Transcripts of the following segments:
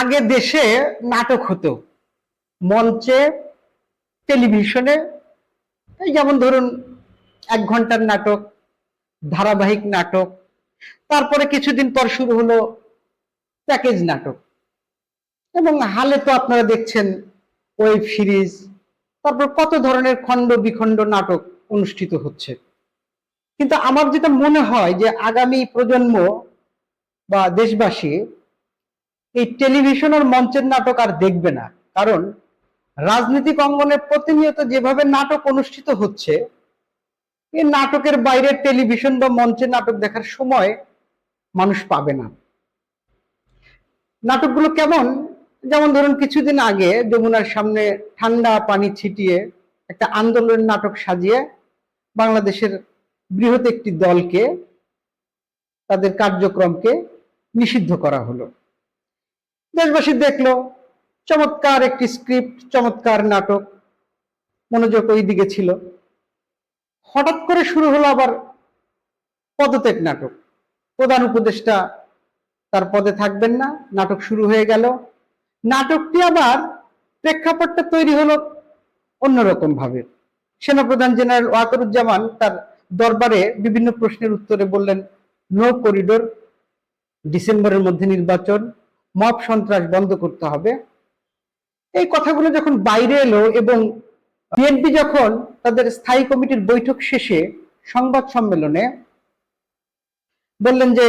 আগে দেশে নাটক হতো। মঞ্চে, টেলিভিশনে, এই যেমন ধরুন এক ঘণ্টার নাটক, ধারাবাহিক নাটক, তারপরে কিছুদিন পর শুরু হলো প্যাকেজ নাটক। এবং হালে তো আপনারা দেখছেন ওয়েব সিরিজ, তারপর কত ধরনের খণ্ড বিখণ্ড নাটক অনুষ্ঠিত হচ্ছে। কিন্তু আমার যেটা মনে হয় যে আগামী প্রজন্ম বা দেশবাসী এই টেলিভিশন আর মঞ্চের নাটক আর দেখবে না। কারণ রাজনৈতিক অঙ্গনে প্রতিনিয়ত যেভাবে নাটক অনুষ্ঠিত হচ্ছে এই নাটকের বাইরে টেলিভিশন বা মঞ্চের নাটক দেখার সময় মানুষ পাবে না। নাটকগুলো কেমন? যেমন ধরুন কিছুদিন আগে যমুনার সামনে ঠান্ডা পানি ছিটিয়ে একটা আন্দোলন নাটক সাজিয়ে বাংলাদেশের বৃহৎ একটি দলকে, তাদের কার্যক্রমকে নিষিদ্ধ করা হলো। দেশবাসী দেখল, চমৎকার একটি স্ক্রিপ্ট চমৎকার নাটক, মনোযোগ ওই দিকে ছিল। হঠাৎ করে শুরু হলো আবার পদত্যাগ নাটক। প্রধান উপদেষ্টা তার পদে থাকবেন না, নাটক শুরু হয়ে গেল। নাটকটি আবার প্রেক্ষাপটটা তৈরি হলো অন্যরকম ভাবে সেনাপ্রধান জেনারেল ওয়াকারুজ্জামান তার দরবারে বিভিন্ন প্রশ্নের উত্তরে বললেন নো করিডোর ডিসেম্বরের মধ্যে নির্বাচন মব সন্ত্রাস বন্ধ করতে হবে। এই কথাগুলো যখন বাইরে এলো এবং বিএনপি যখন তাদের স্থায়ী কমিটির বৈঠক শেষে সংবাদ সম্মেলনে বললেন যে,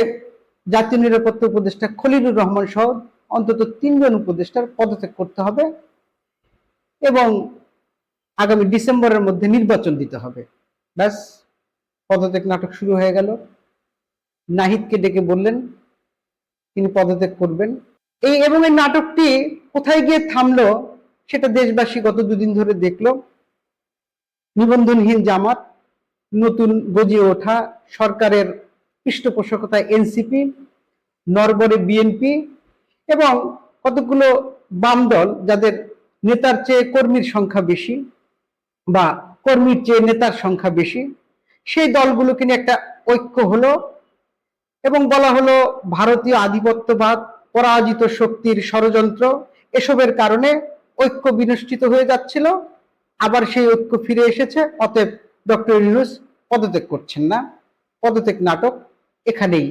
জাতীয় নিরাপত্তা উপদেষ্টা খলিলুর রহমান সহ অন্তত তিনজন উপদেষ্টার পদত্যাগ করতে হবে এবং আগামী ডিসেম্বরের মধ্যে নির্বাচন দিতে হবে। ব্যাস, পদত্যাগ নাটক শুরু হয়ে গেল। নাহিদকে ডেকে বললেন, তিনি পদত্যাগ করবেন। এই এবং এই নাটকটি কোথায় গিয়ে থামলো সেটা দেশবাসী গত দুদিন ধরে দেখল। নিবন্ধনহীন জামাত, নতুন গজিয়ে ওঠা, সরকারের পৃষ্ঠপোষকতায় এনসিপি, নরবরে বিএনপি এবং কতগুলো বাম দল যাদের নেতার চেয়ে কর্মীর সংখ্যা বেশি বা কর্মীর চেয়ে নেতার সংখ্যা বেশি, সেই দলগুলোকে নিয়ে একটা ঐক্য হলো এবং বলা হলো ভারতীয় আধিপত্যবাদ পরাজিত শক্তির ষড়যন্ত্র এসবের কারণে ঐক্য বিনষ্টিত হয়ে যাচ্ছিল। আবার সেই ঐক্য ফিরে এসেছে। অতএব ডক্টর ইউনুস পদত্যাগ করছেন না। পদত্যাগ নাটক এখানেই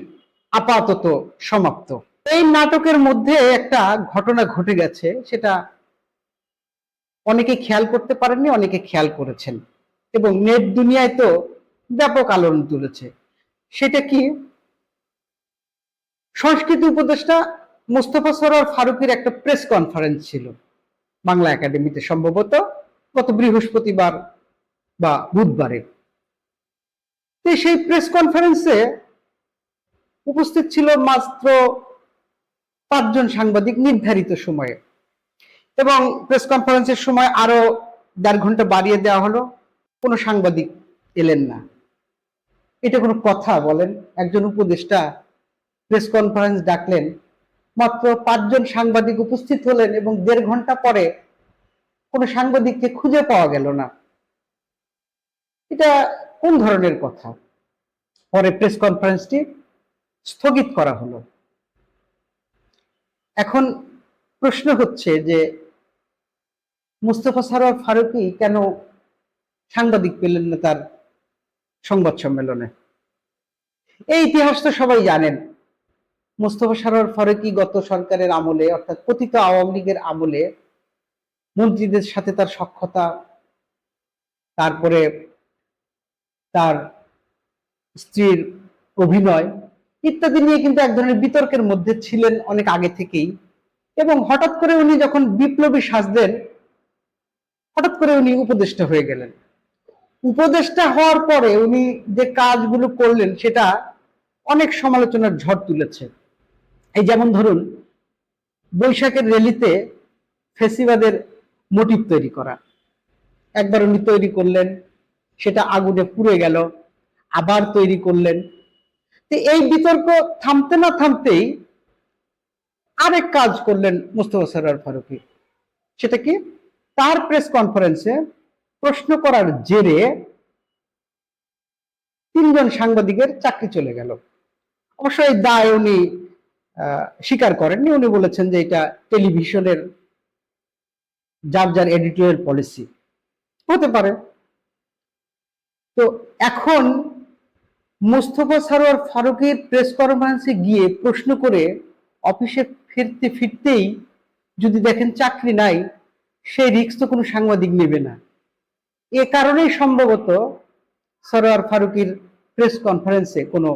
আপাতত সমাপ্ত। এই নাটকের মধ্যে একটা ঘটনা ঘটে গেছে, সেটা অনেকে খেয়াল করতে পারেননি, অনেকে খেয়াল করেছেন। এবং নেট দুনিয়ায় তো ব্যাপক আলোড়ন তুলেছে। সেটা কি? সংস্কৃতি উপদেষ্টা মোস্তফা সরোয়ার ফারুকের একটা প্রেস কনফারেন্স ছিল বাংলা একাডেমিতে সম্ভবত গত বৃহস্পতিবার বা বুধবারে। সেই প্রেস কনফারেন্সে উপস্থিত ছিল মাত্র পাঁচজন সাংবাদিক নির্ধারিত সময়ে এবং প্রেস কনফারেন্সের সময় আরও দেড় ঘণ্টা বাড়িয়ে দেওয়া হলো, কোনো সাংবাদিক এলেন না। এটা কোনো কথা বলেন, একজন উপদেষ্টা প্রেস কনফারেন্স ডাকলেন মাত্র পাঁচজন সাংবাদিক উপস্থিত হলেন এবং দেড় ঘণ্টা পরে কোনো সাংবাদিককে খুঁজে পাওয়া গেল না। এটা কোন ধরনের কথা? পরে প্রেস কনফারেন্সটি স্থগিত করা হলো। এখন প্রশ্ন হচ্ছে যে, মুস্তফা সারোয়ার ফারুকি কেন সাংবাদিক পেলেন না তার সংবাদ সম্মেলনে? এই ইতিহাস তো সবাই জানেন। মোস্তফা সারোয়ার ফারুকি গত সরকারের আমলে, অর্থাৎ পতিত আওয়ামী লীগের আমলে মন্ত্রীদের সাথে তার সক্ষতা তারপরে তার স্ত্রীর অভিনয় ইত্যাদি নিয়ে কিন্তু এক ধরনের বিতর্কের মধ্যে ছিলেন অনেক আগে থেকেই। এবং হঠাৎ করে উনি যখন বিপ্লবী সাজলেন, হঠাৎ করে উনি উপদেষ্টা হয়ে গেলেন। উপদেষ্টা হওয়ার পরে উনি যে কাজগুলো করলেন, সেটা অনেক সমালোচনার ঝড় তুলেছে। এই যেমন ধরুন, বৈশাখের র্যালিতে ফেসিবাদের মোটিভ তৈরি করা। একবার উনি তৈরি করলেন, সেটা আগুনে পুড়ে গেল, আবার তৈরি করলেন। তো এই বিতর্ক থামতে না থামতেই আরেক কাজ করলেন মুস্তফা সরার ফারুকি। সেটা কি? তার প্রেস কনফারেন্সে প্রশ্ন করার জেরে তিনজন সাংবাদিকের চাকরি চলে গেল। অবশ্য এই দায় উনি স্বীকার করেননি। উনি বলেছেন যে এটা টেলিভিশনের যার যার এডিটোরিয়াল পলিসি হতে পারে। তো এখন মোস্তফা সারোয়ার ফারুকের প্রেস কনফারেন্সে গিয়ে প্রশ্ন করে অফিসে ফিরতে ফিরতেই যদি দেখেন চাকরি নাই সেই রিস্ক তো কোনো সাংবাদিক নেবে না। এ কারণেই সম্ভবত সরোয়ার ফারুকের প্রেস কনফারেন্সে কোনো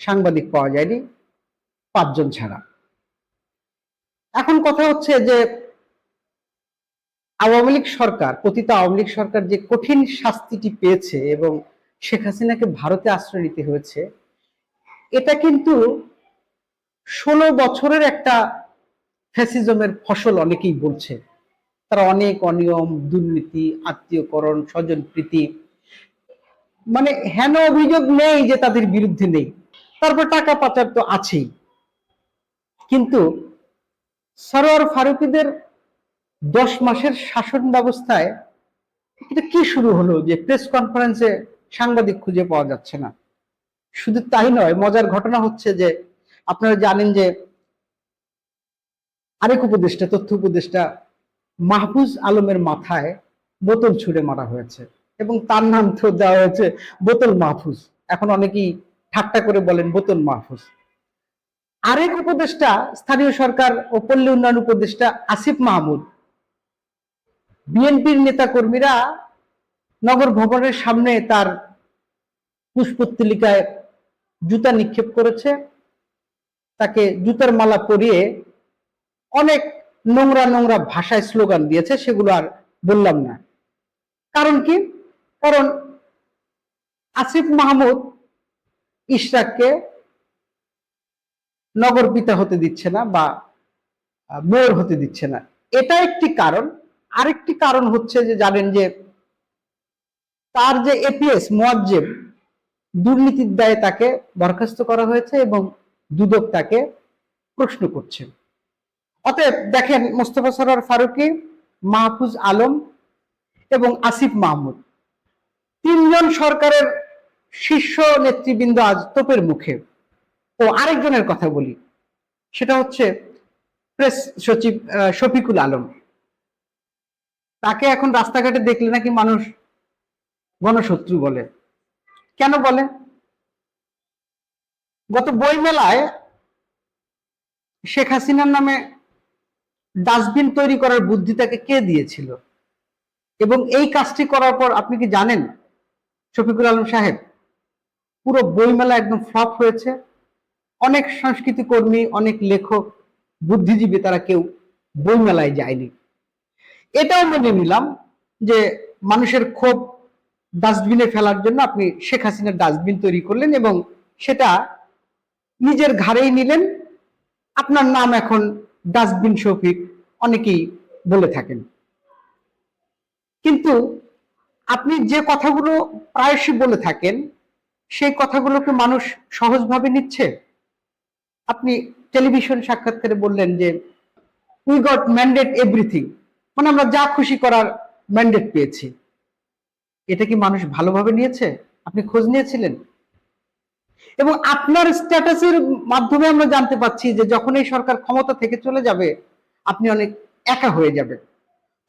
সাংবাদিক পাওয়া যায়নি। পাঁচজন ছাড়া। এখন কথা হচ্ছে যে আওয়ামী লীগ সরকার পতিত আওয়ামী লীগ সরকার যে কঠিন শাস্তিটি পেয়েছে এবং শেখ হাসিনাকে ভারতে আশ্রয় নিতে হয়েছে, এটা কিন্তু ষোলো বছরের একটা ফ্যাসিজমের ফসল অনেকেই বলছে। তারা অনেক অনিয়ম, দুর্নীতি, আত্মীয়করণ স্বজন প্রীতি মানে হেন অভিযোগ নেই যে তাদের বিরুদ্ধে নেই। তারপর টাকা পাচার তো আছেই। কিন্তু সরোয়ার ফারুকিদের দশ মাসের শাসন ব্যবস্থায় এটা কি শুরু হলো যে প্রেস কনফারেন্সে সাংবাদিক খুঁজে পাওয়া যাচ্ছে না? শুধু তাই নয়, মজার ঘটনা হচ্ছে যে আপনারা জানেন যে আরেক উপদেষ্টা, তথ্য উপদেষ্টা মাহফুজ আলমের মাথায় বোতল ছুঁড়ে মারা হয়েছে এবং তার নাম তো দেওয়া হয়েছে বোতল মাহফুজ। এখন অনেকেই ঠাট্টা করে বলেন বোতল মাহফুজ। আরেক উপদেষ্টা, স্থানীয় সরকার ও পল্লী উন্নয়ন উপদেষ্টা আসিফ মাহমুদ। বিএনপির নেতা কর্মীরা নগর ভবনের সামনে তার পুষ্পত্তলিকায় জুতা নিক্ষেপ করেছে। তাকে জুতার মালা পরিয়ে অনেক নোংরা নোংরা ভাষায় স্লোগান দিয়েছে, সেগুলো আর বললাম না। কারণ কি? কারণ আসিফ মাহমুদ ইশরাককে নগর পিতা হতে দিচ্ছে না বা মেয়র হতে দিচ্ছে না। এটা একটি কারণ। আরেকটি কারণ হচ্ছে যে জানেন যে, তার যে এপিএস মোয়াজ্জেম, দুর্নীতির দায়ে তাকে বরখাস্ত করা হয়েছে এবং দুদক তাকে প্রশ্ন করছে। অতএব দেখেন মোস্তফা সরোয়ার ফারুকি, মাহফুজ আলম এবং আসিফ মাহমুদ। তিনজন সরকারের শীর্ষ নেতৃবৃন্দ আজ তোপের মুখে। ও আরেকজনের কথা বলি। সেটা হচ্ছে প্রেস সচিব শফিকুল আলম। তাকে এখন রাস্তাঘাটে দেখলে নাকি মানুষ গণশত্রু বলে। কেন বলে? গত বই মেলায় শেখ হাসিনার নামে ডাস্টবিন তৈরি করার বুদ্ধি তাকে কে দিয়েছিল? এবং এই কাজটি করার পর আপনি কি জানেন, শফিকুল আলম সাহেব? পুরো বইমেলা একদম ফ্লপ হয়েছে। অনেক সংস্কৃতি কর্মী, অনেক লেখক, বুদ্ধিজীবী তারা কেউ বইমেলায় যায়নি। এটাও মেনে নিলাম যে মানুষের ক্ষোভ ডাস্টবিনে ফেলার জন্য আপনি শেখ হাসিনার ডাস্টবিন তৈরি করলেন এবং সেটা নিজের ঘাড়েই নিলেন। আপনার নাম এখন ডাস্টবিন শফিক, অনেকেই বলে থাকেন। কিন্তু আপনি যে কথাগুলো প্রায়শই বলে থাকেন, সেই কথাগুলোকে মানুষ সহজভাবে নিচ্ছে। আপনি টেলিভিশন সাক্ষাৎকারে বললেন যে উই গট ম্যান্ডেট এভরিথিং মানে আমরা যা খুশি করার ম্যান্ডেট পেয়েছি। এটা কি মানুষ ভালোভাবে নিয়েছে? আপনি খোঁজ নিয়েছিলেন? এবং আপনার স্ট্যাটাসের মাধ্যমে আমরা জানতে পাচ্ছি যে, যখন এই সরকার ক্ষমতা থেকে চলে যাবে, আপনি অনেক একা হয়ে যাবেন।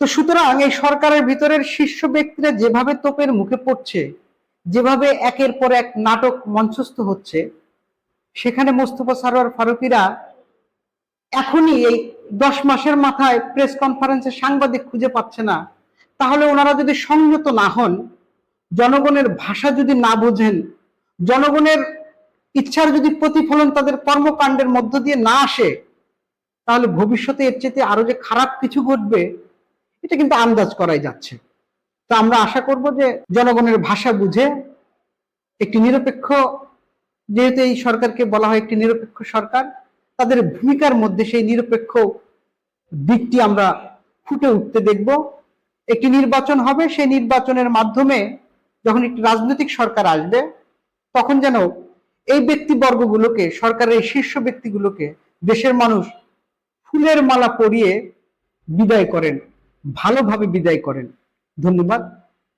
তো সুতরাং এই সরকারের ভিতরের শীর্ষ ব্যক্তিরা যেভাবে তোপের মুখে পড়ছে, যেভাবে একের পর এক নাটক মঞ্চস্থ হচ্ছে সেখানে মোস্তফা সারোয়ার ফারুকিরা এখনই এই দশ মাসের মাথায় প্রেস কনফারেন্সে সাংবাদিক খুঁজে পাচ্ছে না। তাহলে ওনারা যদি সংযত না হন, জনগণের ভাষা যদি না বোঝেন, জনগণের ইচ্ছার যদি প্রতিফলন তাদের কর্মকাণ্ডের মধ্য দিয়ে না আসে, তাহলে ভবিষ্যতে এর চেয়ে আরও যে খারাপ কিছু ঘটবে, এটা কিন্তু আন্দাজ করাই যাচ্ছে। তো আমরা আশা করব যে জনগণের ভাষা বুঝে একটি নিরপেক্ষ যেহেতু এই সরকারকে বলা হয় একটি নিরপেক্ষ সরকার, তাদের ভূমিকার মধ্যে সেই নিরপেক্ষ দিকটি আমরা ফুটে উঠতে দেখব। একটি নির্বাচন হবে, সেই নির্বাচনের মাধ্যমে যখন একটি রাজনৈতিক সরকার আসবে, তখন যেন এই ব্যক্তিবর্গগুলোকে, সরকারের এই শীর্ষ ব্যক্তিগুলোকে দেশের মানুষ ফুলের মালা পরিয়ে বিদায় করেন, ভালোভাবে বিদায় করেন। ধন্যবাদ,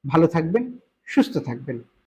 ভালো থাকবেন, সুস্থ থাকবেন।